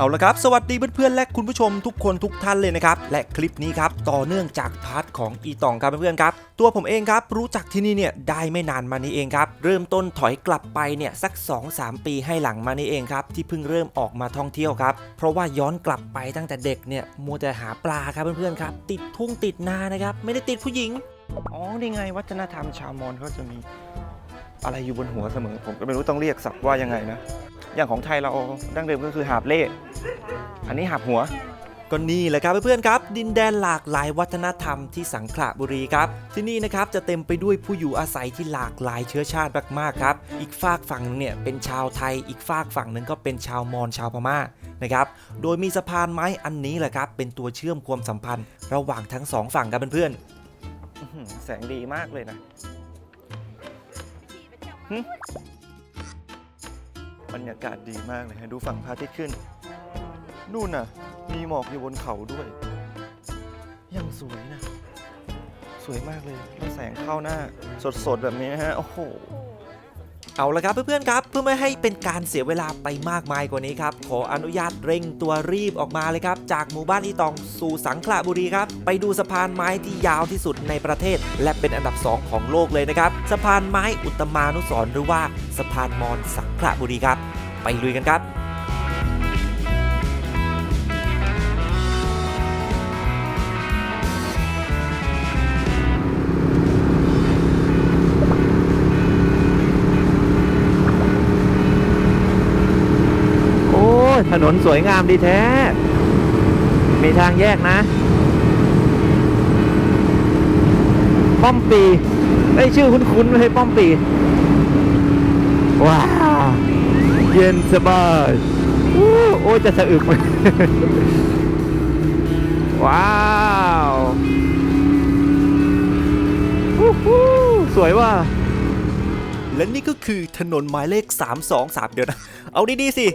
เอาละครับ สวัสดีเพื่อนๆและคุณผู้ชมทุกคนทุกท่านเลยนะครับ และคลิปนี้ครับต่อเนื่องจากพาร์ทของอีตองครับเพื่อนๆครับ ตัวผมเองครับรู้จักที่นี่เนี่ยได้ไม่นานมานี้เองครับ เริ่มต้นถอยกลับไปเนี่ยสัก 2-3 ปีให้หลังมานี้เองครับที่เพิ่งเริ่มออกมาท่องเที่ยวครับ เพราะว่าย้อนกลับไปตั้งแต่เด็กเนี่ยมัวแต่หาปลาครับเพื่อนๆครับ ติดทุ่งติดนานะครับไม่ได้ติดผู้หญิงอ๋อนี่ไงวัฒนธรรมชาวมอญเขาจะมี อะไรอยู่บนหัวเสมอ ผมก็ไม่รู้ต้องเรียกศัพท์ว่ายังไงนะ อย่างของไทยเราดั้งเดิมก็คือหาบเล่ อันนี้หาบหัวก็นี่แหละครับเพื่อนๆครับ ดินแดนหลากหลายวัฒนธรรมที่สังขละบุรีครับ ที่นี่นะครับจะเต็มไปด้วยผู้อยู่อาศัยที่หลากหลายเชื้อชาติมากๆครับ อีกฝากฝั่งหนึงเนี่ยเป็นชาวไทยอีกฝากฝั่งหนึ่งก็เป็นชาวมอญชาวพม่านะครับโดยมีสะพานไม้อันนี้แหละครับ เป็นตัวเชื่อมความสัมพันธ์ ระหว่างทั้งสองฝั่งครับเพื่อนๆอื้อหือแสงดีมากเลยนะ หึบรรยากาศดีมากเลยฮะดูฝั่งพระอาทิตย์ขึ้น นู่นน่ะ มีหมอกอยู่บนเขาด้วย ยังสวยนะ สวยมากเลยแล้วแสงเข้าหน้า สดๆ แบบนี้นะฮะ โอ้โห เอาละครับเพื่อนๆครับเพื่อไม่ให้เป็นการเสียเวลาไปมากมายกว่านี้ครับขออนุญาตเร่งตัวรีบออกมาเลยครับจากหมู่บ้านอีตองสู่สังขละบุรีครับไปดูสะพานไม้ที่ยาวที่สุดในประเทศ และเป็นอันดับ 2 ของโลกเลยนะครับสะพานไม้อุตมานุสรหรือว่าสะพานมอนสังขละบุรีครับ ไปลุยกันครับ ถนนสวยงามดีแท้ มีทางแยกนะ ป้อมปีไอยชื่อคุ้นๆเลยป้อมปี ว้าว เย็นสบายอู้โอ้ยจะสะอึกไหมว้าวอู้หูสวยว่ะและนี่ก็คือถนนหมายเลข 323 เดี๋ยวนะ เอาดีๆสิ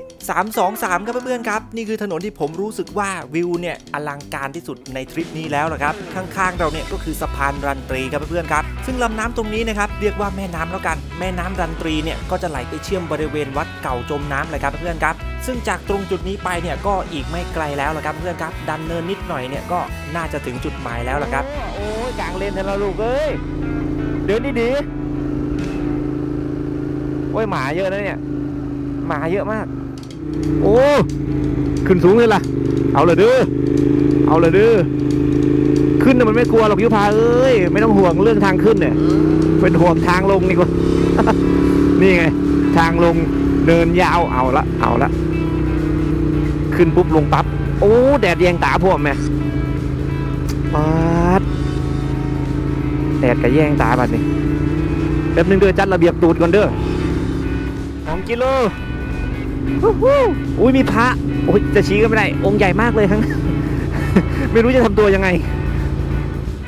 323 ครับเพื่อนๆครับ นี่คือถนนที่ผมรู้สึกว่าวิวเนี่ยอลังการที่สุดในทริปนี้แล้วละครับ ข้างๆเราเนี่ยก็คือสะพานรันตรีครับเพื่อนๆครับ ซึ่งลำน้ำตรงนี้นะครับเรียกว่าแม่น้ำแล้วกัน แม่น้ำรันตรีเนี่ยก็จะไหลไปเชื่อมบริเวณวัดเก่าจมน้ำเลยครับเพื่อนๆครับซึ่งจากตรงจุดนี้ไปเนี่ยก็อีกไม่ไกลแล้วละครับเพื่อนครับ ดันเนินนิดหน่อยเนี่ยก็น่าจะถึงจุดหมายแล้วละครับ โอ้ยกลางเลนเถอะละลูกเอ้ยเดินดีดีๆโอ้ยหมาเยอะนะเนี่ย มาเยอะมาก โอ้ขึ้นสูงเลยล่ะ เอาเลยเด้อเอาเลยเด้อขึ้นน่ะมันไม่กลัวหรอกยุพาเอ้ยไม่ต้องห่วงเรื่องทางขึ้นเนี่ย เป็นห่วงทางลงนี่กว่านี่ไง ทางลงเดินยาวเอาละเอาละขึ้นปุ๊บลงปั๊บโอ้แดดแยงตาพวกแม่ปัดแดดกระแย่งตาบัดนี้แป๊บนึงเด้อจัดระเบียบตูดก่อนเด้อสองกิโลฮู้ฮู้ อุ้ยมีพระโอ้ยจะชี้ก็ไม่ได้องค์ใหญ่มากเลยทั้ง ไม่รู้จะทำตัวยังไง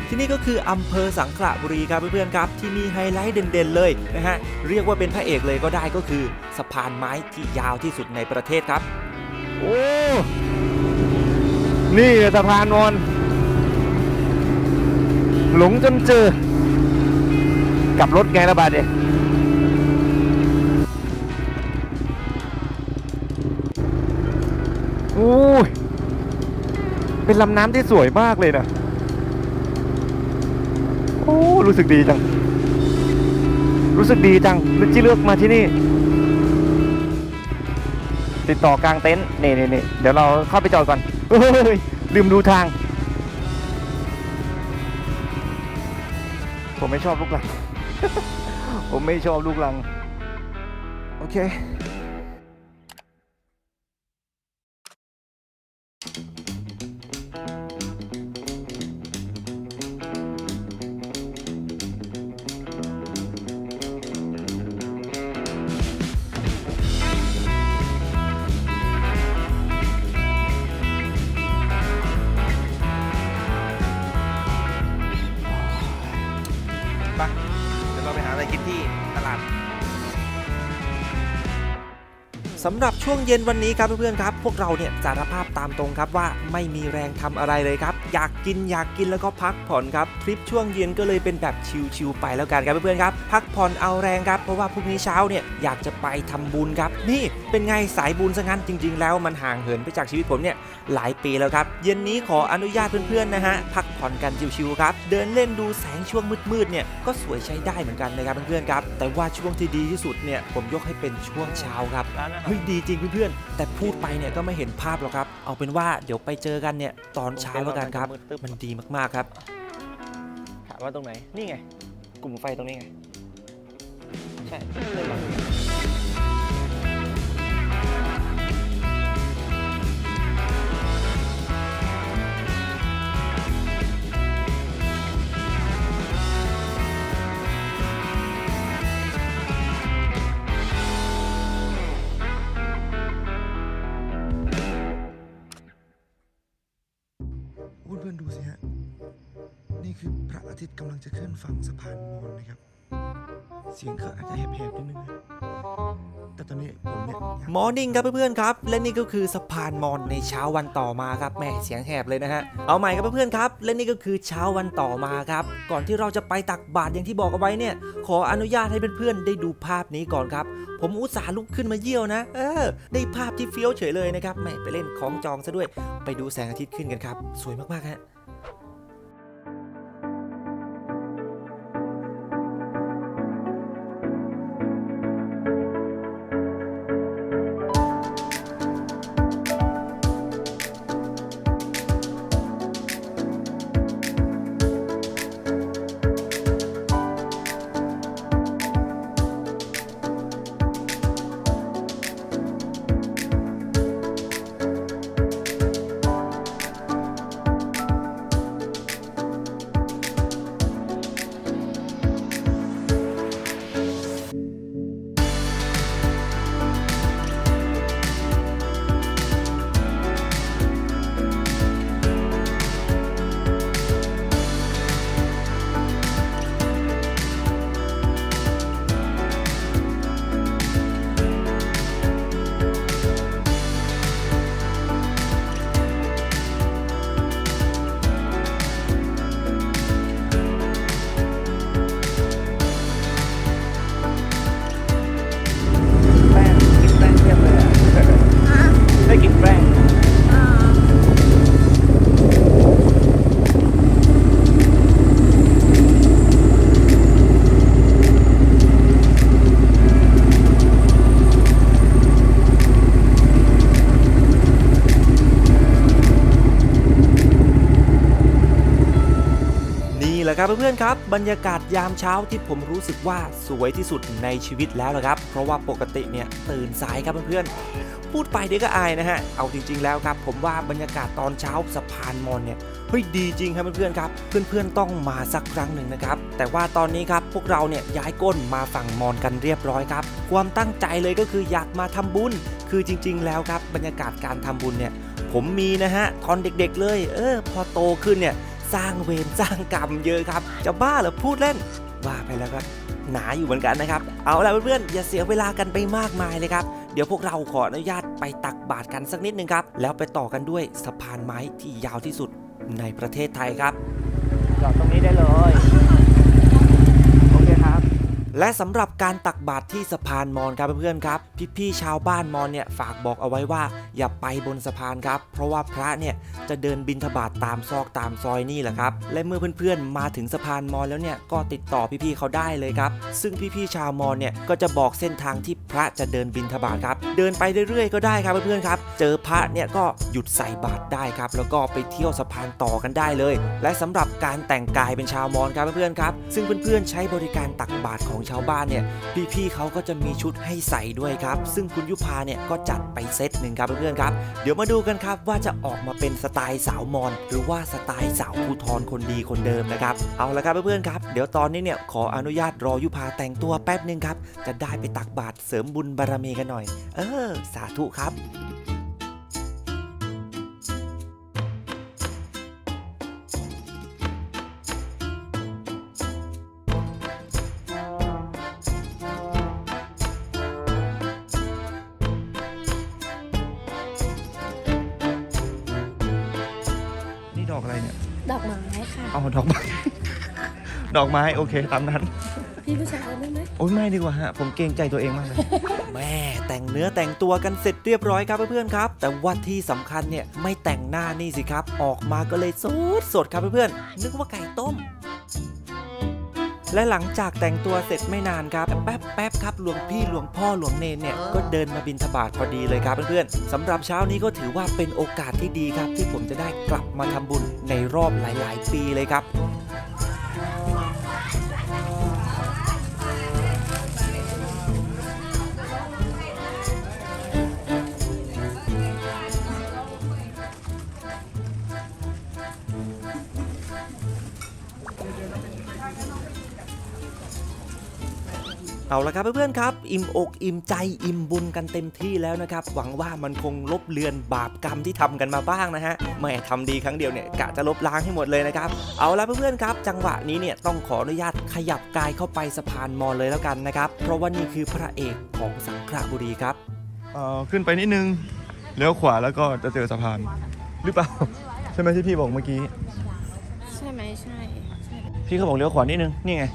ที่นี่ก็คืออำเภอสังขละบุรีครับเพื่อนๆครับที่มีไฮไลท์เด่นๆเลยนะฮะเรียกว่าเป็นพระเอกเลยก็ได้ก็คือสะพานไม้ที่ยาวที่สุดในประเทศครับ โอ้นี่สะพานนอนหลงจนเจอกลับรถไงละบาดเดโอ้ยเป็นลำน้ำที่สวยมากเลยนะโอ้รู้สึกดีจัง รู้สึกดีจังนึกที่เลือกมาที่นี่ ติดต่อกลางเต็นท์นี่นี่นี่เดี๋ยวเราเข้าไปจอดก่อนเฮ้ยลืมดูทาง ผมไม่ชอบลูกหลัง ผมไม่ชอบลูกหลัง โอเค ตลาด สำหรับชช่วงเย็นวันนี้ครับเพื่อนๆครับ พวกเราเนี่ยสารภาพตามตรงครับว่าไม่มีแรงทำอะไรเลยครับ อยากกินอยากกินแล้วก็พักผ่อนครับทริปช่วงเย็นก็เลยเป็นแบบชิลๆไปแล้วกันครับเพื่อนๆครับ พักผ่อนเอาแรงครับเพราะว่าพรุ่งนี้เช้าเนี่ยอยากจะไปทำบุญครับ นี่เป็นไงสายบุญซะงั้นจริง ๆ แล้วมันห่างเหินไปจากชีวิตผมเนี่ยหลายปีแล้วครับ เย็นนี้ขออนุญาตเพื่อนๆนะฮะพักผ่อนกันชิวๆครับเดินเล่นดูแสงช่วงมืดๆเนี่ยก็สวยใช้ได้เหมือนกันนะครับเพื่อนๆครับแต่ว่าช่วงที่ดีที่สุดเนี่ยผมยกให้เป็นช่วงเช้าครับร้านอาหารเฮ้ยดีจริงเพื่อนๆแต่พูดไปเนี่ยก็ไม่เห็นภาพหรอกครับ เอาเป็นว่าเดี๋ยวไปเจอกันเนี่ยตอนเช้าแล้วกันครับ มันดีมากๆครับ ถามว่าตรงไหน นี่ไง กลุ่มไฟตรงนี้ไง ใช่ อาทิตย์กำลังจะขึ้นฝั่งสะพานมอญนะครับ เสียงเขาอาจจะแหบๆนิดนึงนะแต่ตอนนี้ผมเนี่ยอยากมอร์นิ่งครับเพื่อนๆครับ และนี่ก็คือสะพานมอญในเช้าวันต่อมาครับแหม่เสียงแหบเลยนะฮะเอาใหม่ครับเพื่อนๆครับ และนี่ก็คือเช้าวันต่อมาครับ ก่อนที่เราจะไปตักบาตรอย่างที่บอกเอาไว้เนี่ย ขออนุญาตให้เพื่อนๆได้ดูภาพนี้ก่อนครับ ผมอุตส่าห์ลุกขึ้นมาเยี่ยวนะ เออ ได้ภาพที่เฟี้ยวเฉยเลยนะครับแหม่ไปเล่นของจองซะด้วย ไปดูแสงอาทิตย์ขึ้นกันครับ สวยมากๆฮะ ละครับเพื่อนๆครับบรรยากาศยามเช้าที่ผมรู้สึกว่าสวยที่สุดในชีวิตแล้วละครับ เพราะว่าปกติเนี่ยตื่นสายครับเพื่อนๆพูดไปเดี๋ยวก็อายนะฮะเอาจริง ๆแล้วครับ ผมว่าบรรยากาศตอนเช้าสะพานมอนเนี่ยเฮ้ยดีจริงครับเพื่อนๆครับ เพื่อนๆต้องมาสักครั้งหนึ่งนะครับ แต่ว่าตอนนี้ครับพวกเราเนี่ยย้ายก้นมาฝั่งมอนกันเรียบร้อยครับ ความตั้งใจเลยก็คืออยากมาทำบุญ คือจริง ๆ แล้วครับ บรรยากาศการทำบุญเนี่ยผมมีนะฮะตอนเด็กๆเลย เออพอโตขึ้นเนี่ย สร้างเวรสร้างกรรมเยอะครับ จะบ้าเหรอพูดเล่นว่าไปแล้วก็หนาอยู่เหมือนกันนะครับ เอาล่ะเพื่อนๆอย่าเสียเวลากันไปมากมายเลยครับ เดี๋ยวพวกเราขออนุญาตไปตักบาตรกันสักนิดนึงครับ แล้วไปต่อกันด้วยสะพานไม้ที่ยาวที่สุดในประเทศไทยครับจอดตรงนี้ได้เลย และสำหรับการตักบาตรที่สะพานมอญครับเพื่อนๆครับพี่ๆชาวบ้านมอญเนี่ยฝากบอกเอาไว้ว่า อย่าไปบนสะพานครับเพราะว่าพระเนี่ยจะเดินบินทบาทตามซอกตามซอยนี่แหละครับและเมื่อเพื่อนๆมาถึงสะพานมอญแล้วเนี่ยก็ติดต่อพี่ๆเขาได้เลยครับซึ่งพี่ๆชาวมอญเนี่ยก็จะบอกเส้นทางที่พระจะเดินบินทบาทครับเดินไปเรื่อยๆ ก็ได้ครับเพื่อนๆครับเจอพระเนี่ยก็หยุดใส่บาตรได้ครับแล้วก็ไปเที่ยวสะพานต่อกันได้เลย และสำหรับการแต่งกายเป็นชาวมอญครับเพื่อนๆครับซึ่งเพื่อนๆใช้บริการตักบาตรของชาวบ้านเนี่ยพี่ๆเขาก็จะมีชุดให้ใส่ด้วยครับ ซึ่งคุณยุพาเนี่ยก็จัดไปเซตหนึ่งครับเพื่อนๆครับ เดี๋ยวมาดูกันครับว่าจะออกมาเป็นสไตล์สาวมอนหรือว่าสไตล์สาวภูทรคนดีคนเดิมนะครับเอาละครับเพื่อนๆครับ เดี๋ยวตอนนี้เนี่ยขออนุญาตรอยุพาแต่งตัวแป๊บหนึ่งครับจะได้ไปตักบาตรเสริมบุญบารมีกันหน่อย เออ สาธุครับ ค่ะเอาดอกไม้ ดอกไม้โอเคตามนั้น พี่ผู้ชายเอาได้ไหมโอ้ยไม่ดีกว่าฮะ ผมเกรงใจตัวเองมากเลย แม่แต่งเนื้อแต่งตัวกันเสร็จเรียบร้อยครับเพื่อนๆครับ แต่ว่าที่สำคัญเนี่ยไม่แต่งหน้านี่สิครับ ออกมาก็เลยสดสดๆครับเพื่อนๆนึกว่าไก่ต้ม และหลังจากแต่งตัวเสร็จไม่นานครับ แป๊บแป๊บๆครับหลวงพี่หลวงพ่อหลวงเนนเนี่ยก็เดินมาบินทบาทพอดีเลยครับเพื่อนๆสำหรับเช้านี้ก็ถือว่าเป็นโอกาสที่ดีครับ ที่ผมจะได้กลับมาทำบุญในรอบหลาย ๆ ปีเลยครับ เอาละครับเพื่อนๆครับ อิ่มอกอิ่มใจอิ่มบุญกันเต็มที่แล้วนะครับ หวังว่ามันคงลบเลือนบาปกรรมที่ทำกันมาบ้างนะฮะไม่ทำดีครั้งเดียวเนี่ยกะจะลบล้างให้หมดเลยนะครับเอาละเพื่อนๆครับ จังหวะนี้เนี่ยต้องขออนุญาตขยับกายเข้าไปสะพานมอญเลยแล้วกันนะครับเพราะว่านี่คือพระเอกของสังขละบุรีครับเอ่อขึ้นไปนิดนึงเลี้ยวขวาแล้วก็จะเจอสะพานหรือเปล่าใช่ไหมที่พี่บอกเมื่อกี้ ใช่ไหมใช่ใช่พี่เขาบอกเลี้ยวขวานิดนึงนี่ไง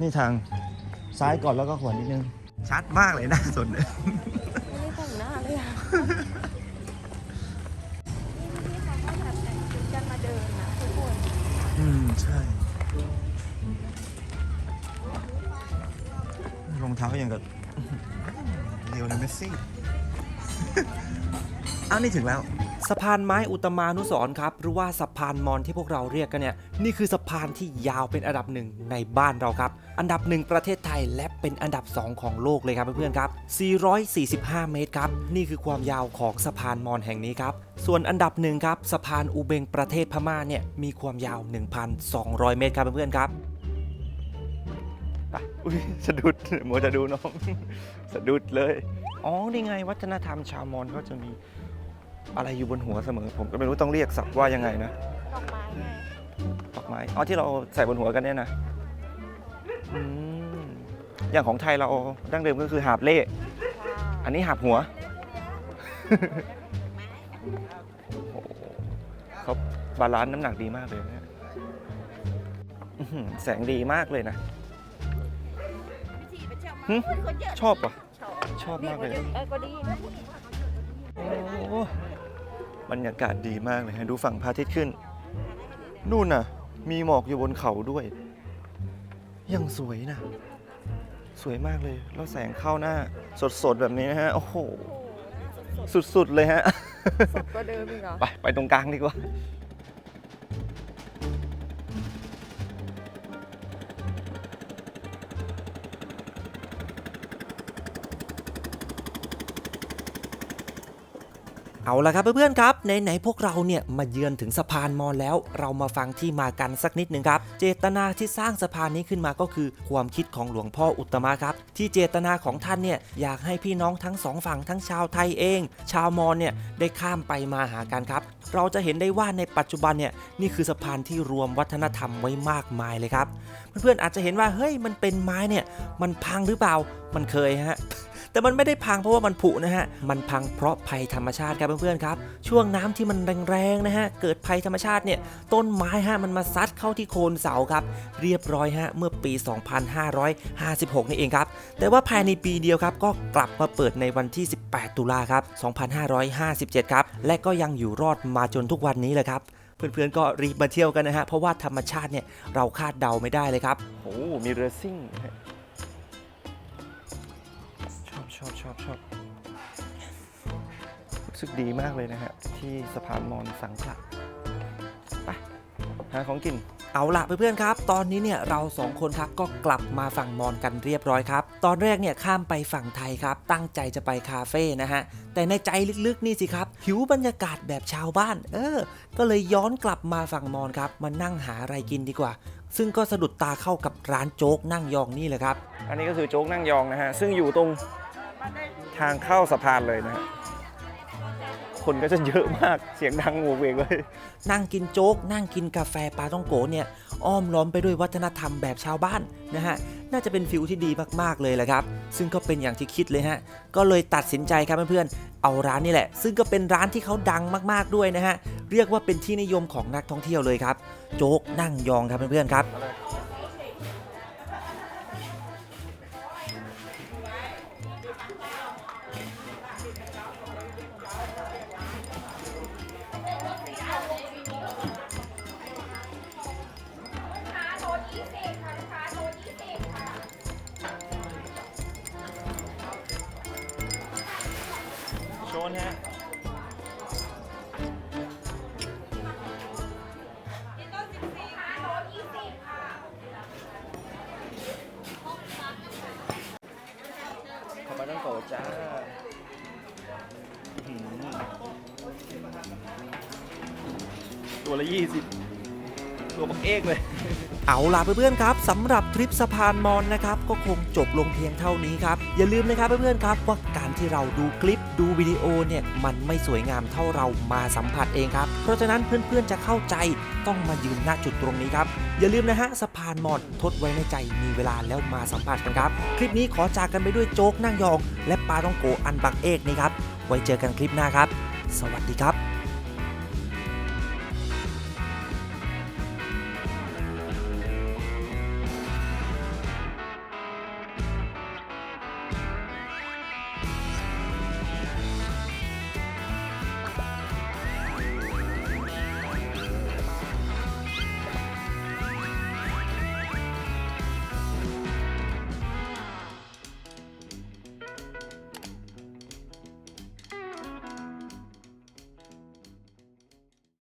นี่ทาง ซ้ายก่อนแล้วก็ขวานิดนึง ชัดมากเลยหน้าสนเลยไม่ได้แต่งหน้าเลยอะพี่เขาก็แบบแต่งชุดกันมาเดินนะทุกคนอืม ใช่รองเท้าอย่างกับเลียวในเมสซี่ อ้าว นี่ถึงแล้ว สะพานไม้อุตมานุสรครับหรือว่าสะพานมอญที่พวกเราเรียกกันเนี่ยนี่คือสะพานที่ยาวเป็นอันดับหนึ่งในบ้านเราครับ อันดับหนึ่งประเทศไทยและเป็นอันดับ 2 ของโลกเลยครับเพื่อนๆครับ 445 เมตรครับนี่คือความยาวของสะพานมอญแห่งนี้ครับส่วนอันดับหนึ่งครับสะพานอูเบงประเทศพม่าเนี่ยมีความยาว 1,200 เมตรครับเพื่อนๆครับอุ้ยสะดุดโมจะดูน้อง สะดุดเลย อ๋อนี่ไงวัฒนธรรมชาวมอญเขาจะมี อะไรอยู่บนหัวเสมอ ผมก็ไม่รู้ต้องเรียกศัพท์ว่ายังไงนะดอกไม้ไงดอกไม้อ๋อที่เราใส่บนหัวกันเนี่ยนะอืมอย่างของไทยเราดั้งเดิมก็คือหาบเล่อันนี้หาบหัวโอ้โหเขาบาลานซ์น้ำหนักดีมากเลยนะอื้อหือแสงดีมากเลยนะ หึ ชอบปะชอบมากเลยเออก็ดีโอ้ บรรยากาศดีมากเลยฮะดูฝั่งพระอาทิตย์ขึ้น นู่นน่ะ มีหมอกอยู่บนเขาด้วย ยังสวยนะ สวยมากเลย แล้วแสงเข้าหน้า สดๆ แบบนี้นะฮะ โอ้โห สุดๆ เลยฮะ สดก็เดิมอีกเหรอ ไป ไปตรงกลางดีกว่า เอาละครับเพื่อนๆครับไหนๆพวกเราเนี่ยมาเยือนถึงสะพานมอญแล้ว เรามาฟังที่มากันสักนิดหนึ่งครับ เจตนาที่สร้างสะพานนี้ขึ้นมาก็คือความคิดของหลวงพ่ออุตมะครับ ที่เจตนาของท่านเนี่ยอยากให้พี่น้องทั้งสองฝั่งทั้งชาวไทยเอง ชาวมอญเนี่ยได้ข้ามไปมาหากันครับ เราจะเห็นได้ว่าในปัจจุบันเนี่ยนี่คือสะพานที่รวมวัฒนธรรมไว้มากมายเลยครับ เพื่อนๆอาจจะเห็นว่าเฮ้ยมันเป็นไม้เนี่ยมันพังหรือเปล่ามันเคยฮะ แต่มันไม่ได้พังเพราะว่ามันผุนะฮะ มันพังเพราะภัยธรรมชาติครับเพื่อนๆครับ ช่วงน้ำที่มันแรงๆนะฮะ เกิดภัยธรรมชาติเนี่ย ต้นไม้ฮะมันมาซัดเข้าที่โคนเสาครับ เรียบร้อยฮะ เมื่อปี 2556 นี่เองครับ แต่ว่าภายในปีเดียวครับ ก็กลับมาเปิดในวันที่ 18 ตุลาครับ 2557 ครับ และก็ยังอยู่รอดมาจนทุกวันนี้เลยครับเพื่อนๆก็รีบมาเที่ยวกันนะฮะ เพราะว่าธรรมชาติเนี่ยเราคาดเดาไม่ได้เลยครับ โอ้ มีเรือซิ่ง ชอบชอบชอบรู้สึกดีมากเลยนะฮะ ที่สะพานมอญสังขละไปหาของกิน เอาละเพื่อนๆครับ ตอนนี้เนี่ยเราสองคนครับก็กลับมาฝั่งมอญกันเรียบร้อยครับ ตอนแรกเนี่ยข้ามไปฝั่งไทยครับ ตั้งใจจะไปคาเฟ่นะฮะ แต่ในใจลึกๆนี่สิครับ หิวบรรยากาศแบบชาวบ้าน เออ ก็เลยย้อนกลับมาฝั่งมอญครับมานั่งหาอะไรกินดีกว่า ซึ่งก็สะดุดตาเข้ากับร้านโจ๊กนั่งยองนี่แหละครับ อันนี้ก็คือโจ๊กนั่งยองนะฮะ ซึ่งอยู่ตรง ทางเข้าสะพานเลยนะฮะคนก็จะเยอะมากเสียงดังโวเวกเลย นั่งกินโจ๊ก นั่งกินกาแฟปลาต้องโกเนี่ย อ้อมล้อมไปด้วยวัฒนธรรมแบบชาวบ้านนะฮะ น่าจะเป็นฟิลที่ดีมากๆเลยแหละครับ ซึ่งก็เป็นอย่างที่คิดเลยฮะ ก็เลยตัดสินใจครับเพื่อนๆ เอาร้านนี่แหละ ซึ่งก็เป็นร้านที่เขาดังมากๆด้วยนะฮะ เรียกว่าเป็นที่นิยมของนักท่องเที่ยวเลยครับ โจ๊กนั่งยองครับเพื่อนๆครับ ตัวละยี่สิบตัวบักเอกเลย เอาล่ะเพื่อนๆครับสำหรับทริปสะพานมอนนะครับก็คงจบลงเพียงเท่านี้ครับอย่าลืมนะครับเพื่อนๆครับว่าการที่เราดูคลิปดูวิดีโอเนี่ยมันไม่สวยงามเท่าเรามาสัมผัสเองครับเพราะฉะนั้นเพื่อนๆจะเข้าใจต้องมายืนณจุดตรงนี้ครับอย่าลืมนะฮะสะพานมอนทดไว้ในใจมีเวลาแล้วมาสัมผัสกันครับคลิปนี้ขอจากกันไปด้วยโจ๊กนั่งยอง และปลาต้องโกอันบักเอกนี่ครับไว้เจอกันคลิปหน้าครับ สวัสดีครับ